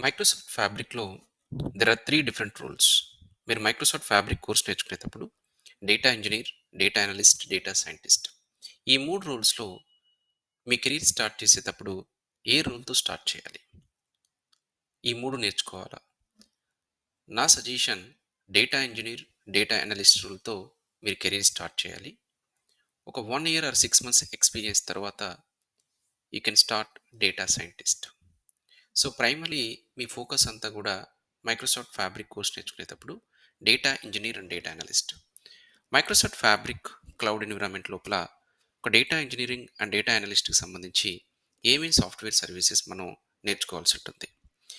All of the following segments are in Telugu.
మైక్రోసాఫ్ట్ ఫ్యాబ్రిక్‌లో there are three different roles. మీరు మైక్రోసాఫ్ట్ ఫ్యాబ్రిక్ కోర్స్ నేర్చుకునేటప్పుడు data engineer data analyst, data scientist. ఈ మూడు రోల్స్‌లో మీ కెరీర్ స్టార్ట్ చేసేటప్పుడు ఏ రోల్‌తో స్టార్ట్ చేయాలి? ఈ మూడు నేర్చుకోవాలా? నా suggestion data engineer data analyst రోల్‌తో మీరు కెరీర్ స్టార్ట్ చేయాలి. ఒక one year or six months experience తర్వాత you can start data scientist. So, primary me focus అంతా కూడా మైక్రోసాఫ్ట్ ఫ్యాబ్రిక్ కోర్స్ నేర్చుకునేటప్పుడు data engineer and data analyst. Microsoft Fabric cloud environment లోపల ఒక డేటా ఇంజనీరింగ్ అండ్ డేటా అనలిస్ట్‌కి సంబంధించి ఏమేం సాఫ్ట్‌వేర్ సర్వీసెస్ మనం నేర్చుకోవాల్సి ఉంటుంది.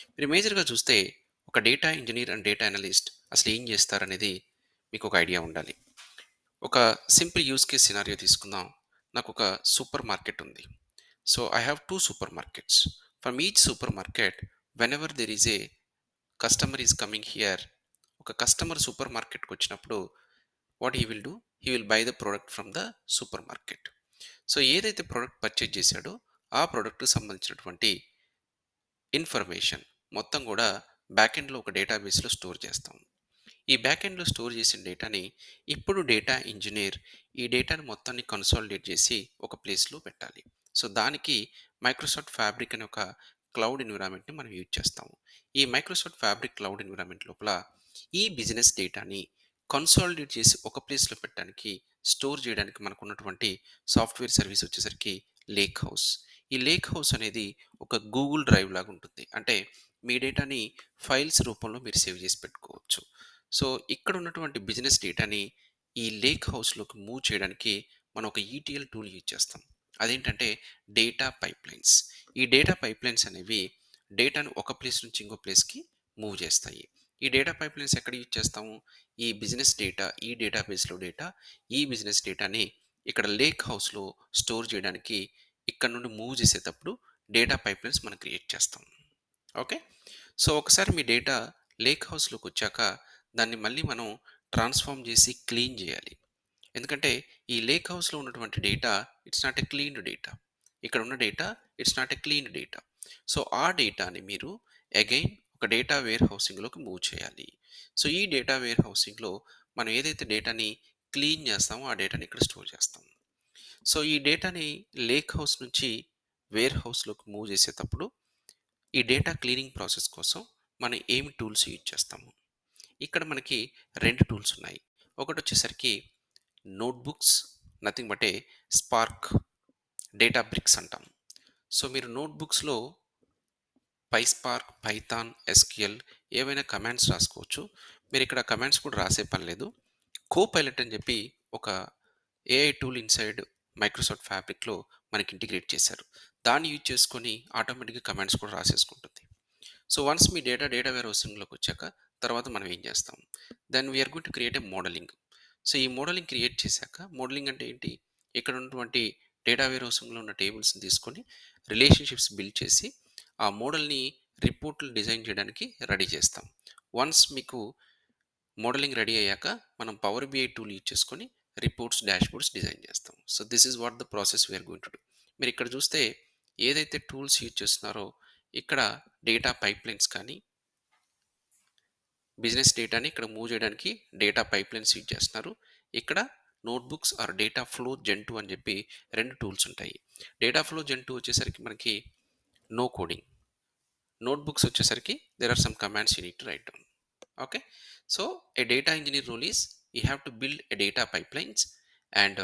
మీరు మేజర్‌గా చూస్తే ఒక data engineer and data analyst అసలు ఏం చేస్తారనేది మీకు ఒక ఐడియా ఉండాలి. ఒక సింపుల్ యూజ్ కేస్ సినారియో తీసుకుందాం. నాకు ఒక సూపర్ మార్కెట్ ఉంది. So, I have two supermarkets. From each supermarket whenever there is a customer is coming here ఒక కస్టమర్ సూపర్ మార్కెట్‌కి వచ్చినప్పుడు what he will do? He will buy the product from the supermarket. So, ఏదైతే ప్రోడక్ట్ పర్చేజ్ చేశాడో ఆ ప్రోడక్ట్కి సంబంధించినటువంటి ఇన్ఫర్మేషన్ మొత్తం కూడా బ్యాక్ ఎండ్‌లో ఒక డేటాబేస్‌లో స్టోర్ చేస్తాం. ఈ బ్యాక్ ఎండ్‌లో స్టోర్ చేసిన డేటాని ఇప్పుడు డేటా ఇంజనీర్ ఈ డేటాని మొత్తాన్ని కన్సాలిడేట్ చేసి ఒక ప్లేస్‌లో పెట్టాలి. సో, దానికి మైక్రోసాఫ్ట్ ఫ్యాబ్రిక్ అనే ఒక క్లౌడ్ ఎన్విరాన్మెంట్‌ని మనం యూజ్ చేస్తాము. ఈ మైక్రోసాఫ్ట్ ఫ్యాబ్రిక్ క్లౌడ్ ఎన్విరాన్మెంట్ లోపల ఈ బిజినెస్ డేటాని కన్సాలిడేట్ చేసి ఒక ప్లేస్‌లో పెట్టడానికి, స్టోర్ చేయడానికి మనకున్నటువంటి సాఫ్ట్‌వేర్ సర్వీస్ వచ్చేసరికి లేక్ హౌస్. ఈ లేక్ హౌస్ అనేది ఒక గూగుల్ డ్రైవ్ లాగా ఉంటుంది. అంటే మీ డేటాని ఫైల్స్ రూపంలో మీరు సేవ్ చేసి పెట్టుకోవచ్చు. సో, ఇక్కడ ఉన్నటువంటి బిజినెస్ డేటాని ఈ లేక్ హౌస్‌లోకి మూవ్ చేయడానికి మనం ఒక ఈటీఎల్ టూల్ యూజ్ చేస్తాం. అదేంటంటే డేటా పైప్‌లైన్స్. ఈ డేటా పైప్‌లైన్స్ అనేవి డేటాను ఒక ప్లేస్ నుంచి ఇంకో ప్లేస్‌కి మూవ్ చేస్తాయి. ఈ డేటా పైప్‌లైన్స్ ఎక్కడ యూజ్ చేస్తాము? ఈ బిజినెస్ డేటా, ఈ డేటాబేస్‌లో డేటా, ఈ బిజినెస్ డేటాని ఇక్కడ లేక్ హౌస్‌లో స్టోర్ చేయడానికి ఇక్కడ నుండి మూవ్ చేసేటప్పుడు డేటా పైప్‌లైన్స్ మనం క్రియేట్ చేస్తాం. ఓకే. సో, ఒకసారి మీ డేటా లేక్ హౌస్‌లోకి వచ్చాక దాన్ని మళ్ళీ మనం ట్రాన్స్‌ఫార్మ్ చేసి క్లీన్ చేయాలి. ఎందుకంటే ఈ లేక్ హౌస్‌లో ఉన్నటువంటి data it's not a cleaned data. ఇక్కడ ఉన్న data it's not a clean data. So, ఆ డేటాని మీరు అగైన్ ఒక డేటా వేర్ హౌసింగ్‌లోకి మూవ్ చేయాలి. సో, ఈ డేటా వేర్ హౌసింగ్‌లో మనం ఏదైతే డేటాని క్లీన్ చేస్తామో ఆ డేటాని ఇక్కడ స్టోర్ చేస్తాం. సో, ఈ డేటాని లేక్ హౌస్ నుంచి వేర్ హౌస్‌లోకి మూవ్ చేసేటప్పుడు ఈ డేటా క్లీనింగ్ ప్రాసెస్ కోసం మనం ఏమి టూల్స్ యూజ్ చేస్తాము? ఇక్కడ మనకి రెండు టూల్స్ ఉన్నాయి. ఒకటి వచ్చేసరికి notebooks nothing but a Spark Databricks అంటాం. సో, మీరు నోట్‌బుక్స్‌లో పైస్పార్క్, పైథాన్, ఎస్‌క్యూఎల్ ఏవైనా కమాండ్స్ రాసుకోవచ్చు. మీరు ఇక్కడ కమాండ్స్ కూడా రాసే పని లేదు. కోపైలట్ అని చెప్పి ఒక ఏఐ టూల్ ఇన్‌సైడ్ మైక్రోసాఫ్ట్ ఫ్యాబ్రిక్‌లో మనకి ఇంటిగ్రేట్ చేశారు. దాన్ని యూజ్ చేసుకొని ఆటోమేటిక్‌గా కమాండ్స్ కూడా రాసేసుకుంటుంది. సో, వన్స్ మీ డేటా డేటా వేర్ హౌసింగ్‌లోకి వచ్చాక తర్వాత మనం ఏం చేస్తాం? Then we are going to create a modeling. So, ఈ మోడలింగ్ క్రియేట్ చేశాక మోడలింగ్ అంటే ఏంటి? ఇక్కడ ఉన్నటువంటి డేటా వేర్ హౌసింగ్‌లో ఉన్న టేబుల్స్‌ని తీసుకొని రిలేషన్‌షిప్స్ బిల్డ్ చేసి ఆ మోడల్‌ని రిపోర్ట్‌లు డిజైన్ చేయడానికి రెడీ చేస్తాం. వన్స్ మీకు మోడలింగ్ రెడీ అయ్యాక మనం పవర్ బిఐ టూల్ యూజ్ చేసుకొని రిపోర్ట్స్, డాష్‌బోర్డ్స్ డిజైన్ చేస్తాం. So, this is what the process we're going to do. మీరు ఇక్కడ చూస్తే ఏదైతే టూల్స్ యూజ్ చేస్తున్నారో ఇక్కడ డేటా పైప్‌లైన్స్ కానీ బిజినెస్ డేటాని ఇక్కడ మూవ్ చేయడానికి డేటా పైప్‌లైన్స్ యూజ్ చేస్తున్నారు. ఇక్కడ notebooks or data flow gen two అని చెప్పి రెండు టూల్స్ ఉంటాయి. డేటా ఫ్లో జెంటు వచ్చేసరికి మనకి నో కోడింగ్. నోట్‌బుక్స్ వచ్చేసరికి there are some commands you need to write down. Okay. So, a data engineer role is you have to build a data pipelines and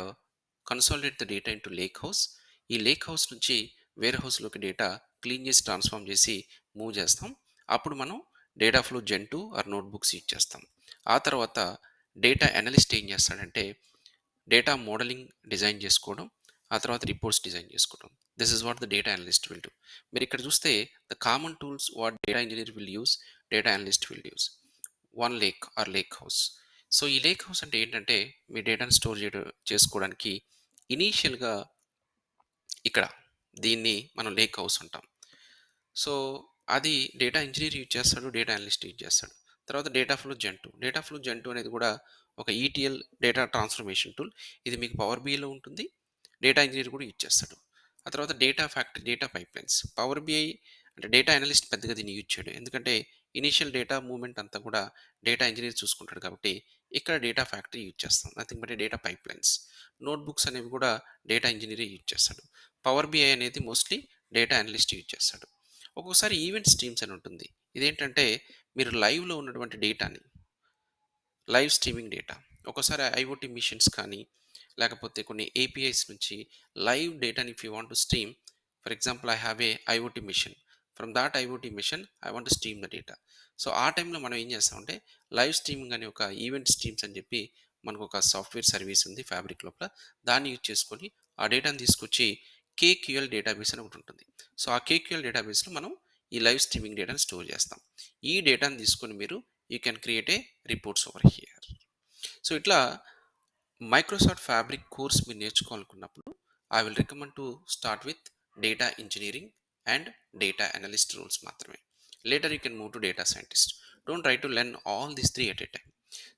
consolidate the data into lake house. ఈ లేక్ హౌస్ నుంచి వేర్ హౌస్‌లోకి డేటా క్లీన్ చేసి ట్రాన్స్‌ఫార్మ్ చేసి మూవ్ చేస్తాం. అప్పుడు మనం data flow gen two or notebooks use చేస్తాం. ఆ తర్వాత డేటా అనలిస్ట్ ఏం చేస్తాడంటే డేటా మోడలింగ్ డిజైన్ చేసుకోవడం, ఆ తర్వాత రిపోర్ట్స్ డిజైన్ చేసుకోవడం. This is what the data analyst will do. మీరు ఇక్కడ చూస్తే the common tools what data engineer will use data analyst will use OneLake or lake house. So, ఈ లేక్ హౌస్ అంటే ఏంటంటే మీ డేటాను స్టోర్ చేయడం చేసుకోవడానికి ఇనీషియల్‌గా ఇక్కడ దీన్ని మనం లేక్ హౌస్ అంటాం. సో, అది డేటా ఇంజనీర్ యూజ్ చేస్తాడు. డేటా అనలిస్ట్ యూజ్ చేస్తాడు. తర్వాత data flow gen two data flow gen two అనేది కూడా ఒక ఈటీఎల్ డేటా ట్రాన్స్‌ఫర్మేషన్ టూల్. ఇది మీకు పవర్ బిఐలో ఉంటుంది. డేటా ఇంజనీర్ కూడా యూజ్ చేస్తాడు. ఆ తర్వాత data factory, data pipelines. Power BI అంటే డేటా అనలిస్ట్ పెద్దగా దీన్ని యూజ్ చేయడు ఎందుకంటే ఇనీషియల్ డేటా మూవ్మెంట్ అంతా కూడా డేటా ఇంజనీర్ చూసుకుంటాడు కాబట్టి ఇక్కడ డేటా ఫ్యాక్టరీ యూజ్ చేస్తాం nothing but data pipelines notebooks అనేవి కూడా డేటా ఇంజనీరే యూజ్ చేస్తాడు పవర్ బిఐ అనేది మోస్ట్లీ డేటా అనలిస్ట్ యూజ్ చేస్తాడు ఒక్కొక్కసారి ఈవెంట్ స్ట్రీమ్స్ అని ఉంటుంది. ఇదేంటంటే మీరు లైవ్లో ఉన్నటువంటి డేటాని లైవ్ స్ట్రీమింగ్ డేటా ఒక్కోసారి ఐఓటీ మిషన్స్ కానీ లేకపోతే కొన్ని ఏపీఐస్ నుంచి లైవ్ డేటాని if you want to stream for example I have a IoT machine. From that IoT machine I want stream the data. So ఆ టైంలో మనం ఏం చేస్తామంటే లైవ్ స్ట్రీమింగ్ అనే ఒక ఈవెంట్ స్ట్రీమ్స్ అని చెప్పి మనకు ఒక సాఫ్ట్వేర్ సర్వీస్ ఉంది ఫ్యాబ్రిక్ లోపల. దాన్ని యూజ్ చేసుకొని ఆ డేటాని తీసుకొచ్చి కేక్యూఎల్ డేటాబేస్ అని ఒకటి ఉంటుంది. సో ఆ కేక్యూఎల్ డేటాబేస్లో మనం ఈ లైవ్ స్ట్రీమింగ్ డేటాను స్టోర్ చేస్తాం. ఈ డేటాను తీసుకొని మీరు you can create a reports over here. So ఇట్లా మైక్రోసాఫ్ట్ ఫ్యాబ్రిక్ కోర్స్ మీరు నేర్చుకోవాలనుకున్నప్పుడు I will recommend to start with data engineering and data analyst roles మాత్రమే. Later you can move to data scientist don't try to learn all this three at a time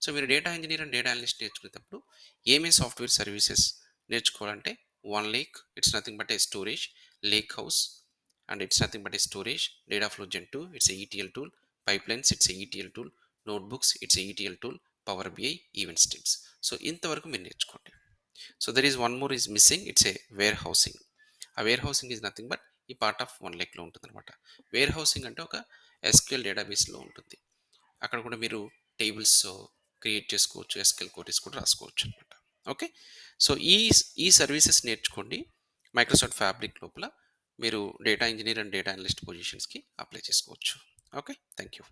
so మీరు data engineer and data analyst నేర్చుకునేటప్పుడు ఏమేమి సాఫ్ట్వేర్ సర్వీసెస్ నేర్చుకోవాలంటే OneLake it's nothing but a storage lake house and it's nothing but a storage data flow gen two it's ETL tool pipelines it's ETL tool notebooks it's ETL tool Power BI event streams so ఇంతవరకు మీరు నేర్చుకోండి. So there is one more is missing it's a warehousing ఆ wear housing is nothing but ఈ పార్ట్ ఆఫ్ వన్ లేక్లో ఉంటుంది అనమాట వేర్ హౌసింగ్ అంటే ఒక ఎస్క్యూఎల్ డేటాబేస్లో ఉంటుంది. అక్కడ కూడా మీరు టేబుల్స్ క్రియేట్ చేసుకోవచ్చు ఎస్క్యూఎల్ కోటీస్ కూడా రాసుకోవచ్చు అనమాట ఓకే? సో ఈ ఈ సర్వీసెస్ నేర్చుకోండి. మైక్రోసాఫ్ట్ ఫ్యాబ్రిక్ లోపల మీరు data engineer and data analyst పొజిషన్స్కి apply చేసుకోవచ్చు. ఓకే? Thank you